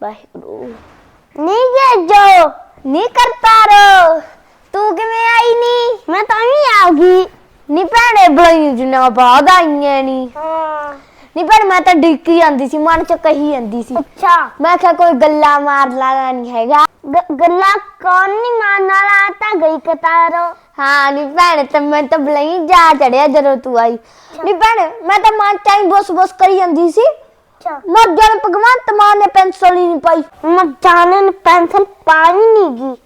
ਵਾਹਿਗੁਰੂ ਨੀ। ਜੋ ਨੀ ਕਰਤਾਰੋ। ਤੂੰ ਕਿਵੇਂ ਆਈ ਨੀ? ਮੈਂ ਤਾਂ ਵੀ ਆ ਗਈ। ਨੀ ਭੈਣੇ ਬਲਾਈ ਜਿੰਨਾ ਬਾਅਦ ਆਈਆਂ ਨੀ। ਹਾਂ। ਨੀ ਭੈਣ ਮੈਂ ਤਾਂ ਡਿੱਕੀ ਜਾਂਦੀ ਸੀ ਮਨ ਚ ਕਹੀ ਜਾਂਦੀ ਸੀ। ਅੱਛਾ। ਮੈਂ ਕਿਹਾ ਕੋਈ ਗੱਲਾਂ ਮਾਰ ਲਾਣਾ ਨਹੀਂ ਹੈਗਾ। ਗੱਲਾਂ ਕੌਣ ਨਹੀਂ ਮੰਨਣ ਵਾਲਾ? ਤਾਂ ਗਈ ਕਤਾਰੋ। ਹਾਂ ਨੀ ਭੈਣ ਤੇ ਮੈਂ ਤਾਂ ਬਲਾਈ ਜਾ ਚੜਿਆ ਜਦੋਂ ਤੂੰ ਆਈ। ਨੀ ਭੈਣ ਮੈਂ ਤਾਂ ਮਨ ਚ ਆਈ ਬਸ ਬਸ ਕਰੀ ਜਾਂਦੀ ਸੀ। ਅੱਛਾ। ਮਰ ਜਾਣ ਭਗਵੰਤ ਮਾਨ ਨੇ ਪੈਨਸਲ ਹੀ ਨਹੀਂ ਪਾਈ। ਮੈਂ ਜਾਣਨ ਪੈਨਸਲ ਪਾਣੀ ਨਹੀਂ ਗਈ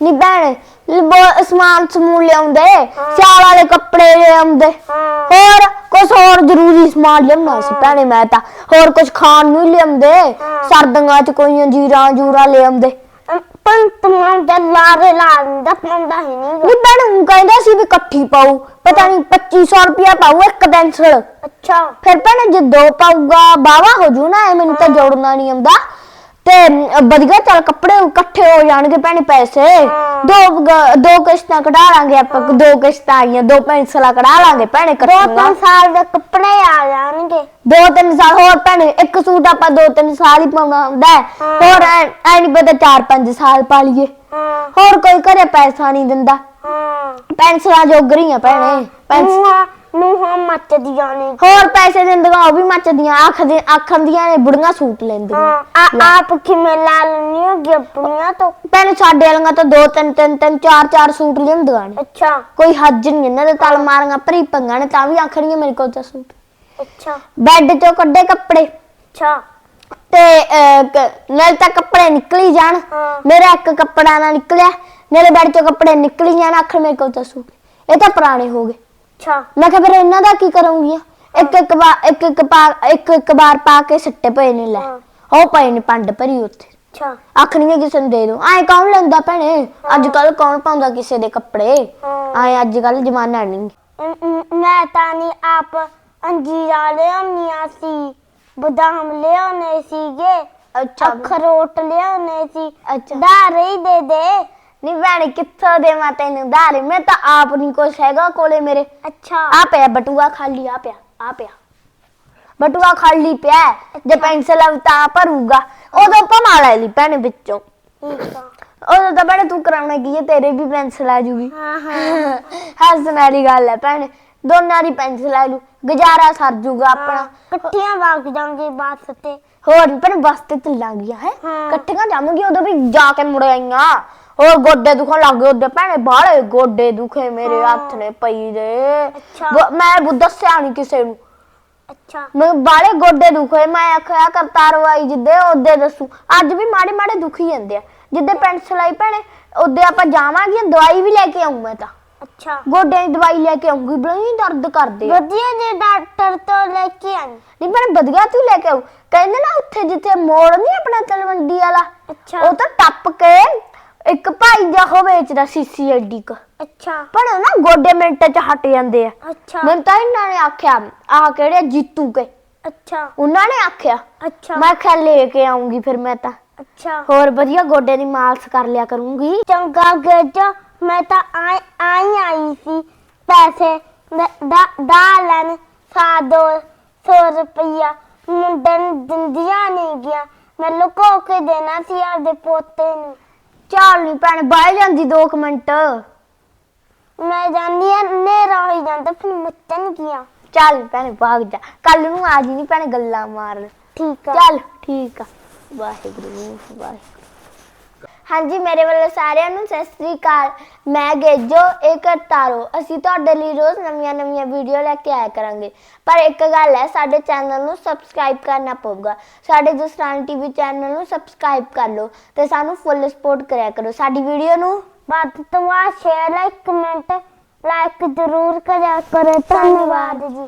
ਨੀ ਭੈਣ ਲਿਬੋ- ਸਮਾਨ ਸਮੂਨ ਲਿਆਉਂਦੇ ਸਿਆਲ ਵਾਲੇ ਕੱਪੜੇ ਲਿਆਉਂਦੇ। ਹੋਰ ਕੁਝ ਹੋਰ ਜ਼ਰੂਰੀ ਸਮਾਨ ਲਿਆਉਣਾ ਸੀ ਭੈਣੇ ਮੈਂ ਤਾਂ। ਹੋਰ ਕੁਝ ਖਾਣ ਨੂੰ ਹੀ ਲਿਆਉਂਦੇ। ਸਰਦੀਆਂ ਚ ਕੋਈ ਜੀਰਾ ਜੂਰਾ ਲਿਆਉਂਦੇ। ਪੰਤ ਮਾਂ ਦਾ ਲਾਰੇ ਲਾਂਦਾ ਪੰਦਾ ਹੀ ਨਹੀਂ ਨੀ ਭੈਣ ਉਹ ਕਹਿੰਦਾ ਸੀ ਵੀ ਇਕੱਠੀ ਪਾਉ ਪਤਾ ਨਹੀਂ 2500 ਰੁਪਇਆ ਪਾਉ ਇੱਕ ਪੈਨਸਲ। ਅੱਛਾ। ਫਿਰ ਭੈਣੇ ਜੇ ਦੋ ਪਾਊਗਾ ਬਾਵਾ ਹੋ ਜੂ ਨਾ ਇਹ ਮੈਨੂੰ ਤਾਂ ਜੋੜਨਾ ਨਹੀਂ ਆਉਂਦਾ। ਤੇ ਵਧੀਆ ਚੱਲ ਕੱਪੜੇ ਇਕੱਠੇ ਹੋ ਜਾਣਗੇ ਭੈਣੇ ਪੈਸੇ। ਦੋ ਗ- ਦੋ ਕਿਸ਼ਤਾਂ ਕਢਾ ਲਾਂਗੇ ਆਪਾਂ ਦੋ ਕਿਸ਼ਤਾਂ ਆਈਆਂ ਦੋ ਪੈਨਸਲਾਂ ਕਢਾ ਲਾਂਗੇ ਭੈਣੇ ਦੋ ਇਕੱਠੀਆਂ ਤਿੰਨ ਸਾਲ ਦੇ ਕੱਪੜੇ ਆ ਜਾਣਗੇ। ਦੋ ਤਿੰਨ ਸਾਲ ਹੋਰ ਭੈਣੇ ਇੱਕ ਸੂਟ ਆਪਾਂ ਦੋ ਤਿੰਨ ਸਾਲ ਹੀ ਪਾਉਣਾ ਹੁੰਦਾ ਹੈ। ਹੋਰ ਐ ਨਹੀਂ ਪਤਾ ਚਾਰ ਪੰਜ ਸਾਲ ਪਾ ਲਈਏ। ਹਾਂ। ਹੋਰ ਕੋਈ ਘਰੇ ਪੈਸਾ ਨਹੀਂ ਦਿੰਦਾ। ਹਾਂ। ਪੈਨਸਲਾਂ ਜੋਗਰੀਆਂ ਭੈਣੇ ਪੈਨਸ ਨੂੰਹਾਂ ਮੱਚਦੀਆਂ ਨੇ। ਹੋਰ ਪੈਸੇ ਦਿੰਦੀਆਂ ਉਹ ਵੀ ਮੱਚਦੀਆਂ ਆਖਦੇ ਆਖੰਦੀਆਂ ਨੇ ਬੁੜੀਆਂ ਸੂਟ ਲੈਂਦੀਆਂ। ਹਾਂ ਆ- ਆਪ ਕਿਵੇਂ ਲਾ ਲੈਣੀ ਹੋਗੀ ਆਪਣੀਆਂ ਤੋਂ? ਭੈਣੇ ਸਾਡੇ ਵਾਲੀਆਂ ਤਾਂ ਦੋ ਤਿੰਨ ਤਿੰਨ ਤਿੰਨ ਚਾਰ ਚਾਰ ਸੂਟ ਲਿਆਉਂਦੀਆਂ ਨੇ। ਅੱਛਾ। ਕੋਈ ਹੱਜ ਨਹੀਂ ਇਹਨਾਂ ਦੇ ਤਲ ਮਾਰੀਆਂ ਭਰੀ ਪੰਗਾਂ ਨੇ ਤਾਂ ਵੀ ਆਖਣੀਆਂ ਮੇਰੇ ਕੋਲ ਤਾਂ ਸੂਟ। ਅੱਛਾ। ਬੈੱਡ ਚੋਂ ਕੱਢੇ ਕੱਪੜੇ। ਅੱਛਾ। ਤੇ ਅਹ, ਕ- ਨਾਲ ਤਾਂ ਕੱਪੜੇ ਨਿਕਲੀ ਜਾਣ। ਹਾਂ। ਮੇਰਾ ਇੱਕ ਕੱਪੜਾ ਨਾ ਨਿਕਲਿਆ ਮੇਰੇ ਬੈੱਡ ਚੋਂ ਕੱਪੜੇ ਨਿਕਲੀ ਜਾਣ ਆਖਰ ਮੇਰੇ ਕੋਲ ਤਾਂ ਸੂਟ। ਇਹ ਤਾਂ ਪੁਰਾਣੇ ਹੋ ਗਏ। ਅੱਛਾ। ਮੈਂ ਕਿਹਾ ਫਿਰ ਇਹਨਾਂ ਦਾ ਕੀ ਕਰੂੰਗੀ? ਇੱਕ ਇੱਕ ਵਾਰ ਇੱਕ ਇੱਕ ਪਾ ਇੱਕ ਇੱਕ ਵਾਰ ਪਾ ਕੇ ਸੱਟੇ ਪਏ ਨੇ ਲੈ। ਹਾਂ। ਉਹ ਪਏ ਨੇ ਪੰਡ ਭਰੀ ਉੱਥੇ। ਅੱਛਾ। ਆਖਣੀਆਂ ਕਿਸੇ ਨੂੰ ਦੇ ਦੋ। ਐ ਕੌਣ ਲੈਂਦਾ ਭੈਣੇ? ਅੱਜ ਕੱਲ ਕੌਣ ਪਾਉਂਦਾ ਕਿਸੇ ਦੇ ਕੱਪੜੇ? ਹਾਂ। ਐ ਅੱਜ ਕੱਲ ਜ਼ਮਾਨਾ ਨਹੀਂ। ਮ- ਮ- ਮੈਂ ਤਾਂ ਨਹੀਂ ਆਪ ਅੰਜੀਰਾ ਲਿਆਉਣੀਆਂ ਸੀ। ਬਦਾਮ ਲਿਆਉਣੇ ਸੀਗੇ। ਅੱਛਾ। ਅਖਰੋਟ ਲਿਆਉਣੇ ਸੀ। ਅੱਛਾ। ਧਾਰੇ ਹੀ ਦੇ ਦੇ। ਨਹੀਂ ਭੈਣੇ ਕਿੱਥੋਂ ਦੇਵਾਂ ਤੈਨੂੰ ਧਾਰੇ ਮੈਂ ਤਾਂ ਆਪ ਨਹੀਂ ਕੁਛ ਹੈਗਾ ਕੋਲੇ ਮੇਰੇ। ਅੱਛਾ। ਆ ਪਿਆ ਬਟੂਆ ਖਾਲੀ ਆ ਪਿਆ ਆ ਪਿਆ। ਬਟੂਆ ਖਾਲੀ ਪਿਆ ਹੈ। ਜੇ ਪੈਨਸਲ ਆ ਤਾਂ ਭਰੂਗਾ। ਉਦੋਂ ਭਮਾ ਲੈ ਲਈ ਭੈਣੇ ਵਿੱਚੋਂ। ਠੀਕ ਆ। ਉਦੋਂ ਤਾਂ ਭੈਣੇ ਤੂੰ ਕਰਾਉਣਾ ਕੀ ਹੈ ਤੇਰੇ ਵੀ ਪੈਨਸਲ ਆ ਜੂਗੀ। ਹਾਂ ਹਾਂ। ਹੱਸਣ ਵਾਲੀ ਗੱਲ ਹੈ ਭੈਣੇ। ਦੋਨਾਂ ਦੀ ਪੈਨਸਲ ਆ ਜੂ। ਗੁਜ਼ਾਰਾ ਸਰ ਜੂਗਾ ਆਪਣਾ। ਇਕੱਠੀਆਂ ਵਗ ਜਾਂਗੇ ਬੱਸ ਤੇ। ਹੋਰ ਭੈਣੇ ਬਸ ਤੇ ਚੱਲਾਂਗੀਆਂ ਹੈ? ਹਾਂ। ਇਕੱਠੀਆਂ ਜਾਵਾਂਗੀ ਉਦੋਂ ਵੀ ਜਾ ਕੇ ਮੁੜ ਆਈਆਂ। ਹੋਰ ਗੋਡੇ ਦੁਖਣ ਲੱਗ ਗਏ ਉਹਦੇ ਭੈਣੇ ਬਾਹਲੇ ਗੋਡੇ ਦੁਖੇ ਮੇਰੇ ਹੱਥ ਨੇ ਪਈ ਦੇ। ਅੱਛਾ। ਬ- ਮੈਂ ਬੁ- ਦੱਸਿਆ ਨਹੀਂ ਕਿਸੇ ਨੂੰ। ਅੱਛਾ। ਮੈਂ ਬਾਹਲੇ ਗੋਡੇ ਦੁਖੇ ਮੈਂ ਆਖਿਆ ਕਰਤਾਰ ਆਈ ਜਿੱਦੇ ਉਹਦੇ ਦੱਸੂ। ਅੱਜ ਵੀ ਮਾੜੇ ਮਾੜੇ ਦੁਖੀ ਜਾਂਦੇ ਆ। ਜਿੱਦੇ ਪੈਨਸਲ ਆਈ ਭੈਣੇ ਉਹਦੇ ਆਪਾਂ ਜਾਵਾਂਗੇ ਦਵਾਈ ਵੀ ਲੈ ਕੇ ਆਉਂ ਮੈਂ ਤਾਂ। ਅੱਛਾ। ਗੋਡਿਆਂ ਦੀ ਦਵਾਈ ਲੈ ਕੇ ਆਉਂਗੀ ਬੜੀ ਦਰਦ ਕਰਦੇ ਆ। ਵਧੀਆ ਜੇ ਡਾਕਟਰ ਤੋਂ ਲੈ ਕੇ ਆਈ। ਨਹੀਂ ਭੈਣੇ ਵਧੀਆ ਤੂੰ ਲੈ ਕੇ ਆਉ ਕਹਿੰਦੇ ਨਾ ਉੱਥੇ ਜਿੱਥੇ ਮੋੜ ਨਹੀਂ ਆਪਣਾ ਤਲਵੰਡੀ ਵਾਲਾ ਅੱਛਾ। ਉਹ ਤਾਂ ਟੱਪ ਕੇ ਇੱਕ ਭਾਈ ਜਾ ਹੋ ਵੇਚਦਾ ਸੀਸੀ ਐਡੀ ਕ। ਅੱਛਾ। ਪਰ ਨਾ ਗੋਡੇ ਮਿੰਟ ਚ ਹਟ ਜਾਂਦੇ ਆ। ਅੱਛਾ। ਮੈਨੂੰ ਤਾਂ ਇਹਨਾਂ ਨੇ ਆਖਿਆ ਆਹ ਕਿਹੜੇ ਜੀਤੂ ਕੇ। ਅੱਛਾ। ਉਹਨਾਂ ਨੇ ਆਖਿਆ ਅੱਛਾ। ਮੈਂ ਕਿਹਾ ਲੈ ਕੇ ਆਉਂਗੀ ਫਿਰ ਮੈਂ ਤਾਂ। ਅੱਛਾ। ਹੋਰ ਵਧੀਆ ਗੋਡੇ ਦੀ ਮਾਲਸ਼ ਕਰ ਲਿਆ ਕਰੂੰਗੀ। ਚੰਗਾ ਗੱਜਾ ਮੈਂ ਤਾਂ ਆਈ ਆਈ ਆਈ ਸੀ। ਪੈਸੇ ਦ- ਦਾ ਲੈਣ ਸਾ ਦੋ ਸੌ ਰੁਪਈਆ। ਮੁੰਡੇ ਨੂੰ ਦਿੰਦੀਆਂ ਨਹੀਂ ਗਿਆ। ਮੈਂ ਲੁਕੋ ਕੇ ਦੇਣਾ ਸੀ ਆਪਦੇ ਪੋਤੇ ਨੂੰ। ਚੱਲ ਨੀ ਭੈਣ ਬਾਹ ਜਾਂਦੀ 2 ਮਿੰਟ। ਮੈਂ ਜਾਨੀ ਆ ਨੇਰਾ ਹੋਈ ਜਾਂਦਾ ਫਿਰ ਮੱਚਣ ਗਿਆ ਚੱਲ ਭੈਣ ਭਾਗ ਜਾ। ਕੱਲ ਨੂੰ ਆ ਜੀ ਨਹੀਂ ਭੈਣ ਗੱਲਾਂ ਮਾਰਨ। ਠੀਕ ਆ। ਚੱਲ ਠੀਕ ਆ। ਵਾਹਿਗੁਰੂ ਵਾਹਿਗੁਰੂ। ਹਾਂਜੀ, ਮੇਰੇ ਵੱਲੋਂ ਸਾਰਿਆਂ ਨੂੰ ਸਤਿ ਸ੍ਰੀ ਅਕਾਲ। ਮੈਂ ਗੇਜੋ ਇਹ ਕਰਤਾਰੋ ਅਸੀਂ ਤੁਹਾਡੇ ਲਈ ਰੋਜ਼ ਨਵੀਆਂ ਨਵੀਆਂ ਵੀਡੀਓ ਲੈ ਕੇ ਆਇਆ ਕਰਾਂਗੇ। ਪਰ ਇੱਕ ਗੱਲ ਹੈ, ਸਾਡੇ ਚੈਨਲ ਨੂੰ ਸਬਸਕ੍ਰਾਈਬ ਕਰਨਾ ਪਊਗਾ। ਸਾਡੇ ਜਸਟਾਨ ਟੀਵੀ ਚੈਨਲ ਨੂੰ ਸਬਸਕ੍ਰਾਈਬ ਕਰ ਲਓ ਤੇ ਸਾਨੂੰ ਫੁੱਲ ਸਪੋਰਟ ਕਰਿਆ ਕਰੋ। ਸਾਡੀ ਵੀਡੀਓ ਨੂੰ ਵੱਧ ਤੋਂ ਵੱਧ ਸ਼ੇਅਰ ਲਾਈਕ ਕਮੈਂਟ ਲਾਈਕ ਜ਼ਰੂਰ ਕਰਿਆ ਕਰੋ। ਧੰਨਵਾਦ ਜੀ।